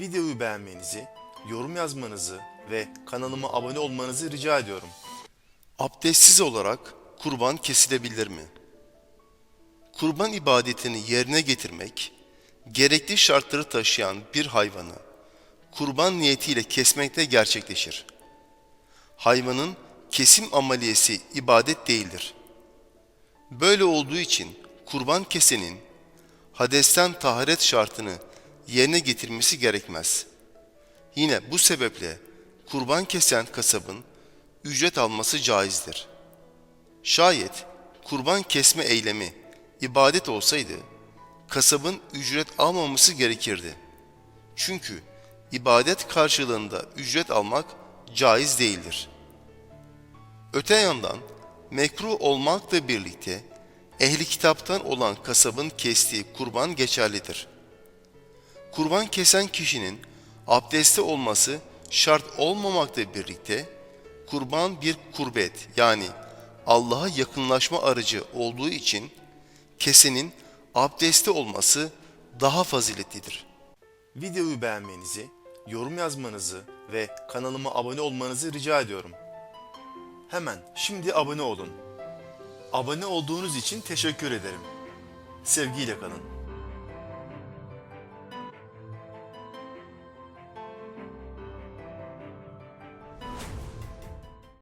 Videoyu beğenmenizi, yorum yazmanızı ve kanalıma abone olmanızı rica ediyorum. Abdestsiz olarak kurban kesilebilir mi? Kurban ibadetini yerine getirmek, gerekli şartları taşıyan bir hayvanı kurban niyetiyle kesmekte gerçekleşir. Hayvanın kesim ameliyesi ibadet değildir. Böyle olduğu için kurban kesenin hadesten taharet şartını yerine getirmesi gerekmez. Yine bu sebeple kurban kesen kasabın ücret alması caizdir. Şayet kurban kesme eylemi ibadet olsaydı kasabın ücret almaması gerekirdi. Çünkü ibadet karşılığında ücret almak caiz değildir. Öte yandan mekruh olmakla birlikte ehli kitaptan olan kasabın kestiği kurban geçerlidir. Kurban kesen kişinin abdesti olması şart olmamakla birlikte kurban bir kurbet yani Allah'a yakınlaşma aracı olduğu için kesenin abdesti olması daha faziletlidir. Videoyu beğenmenizi, yorum yazmanızı ve kanalıma abone olmanızı rica ediyorum. Hemen şimdi abone olun. Abone olduğunuz için teşekkür ederim. Sevgiyle kalın.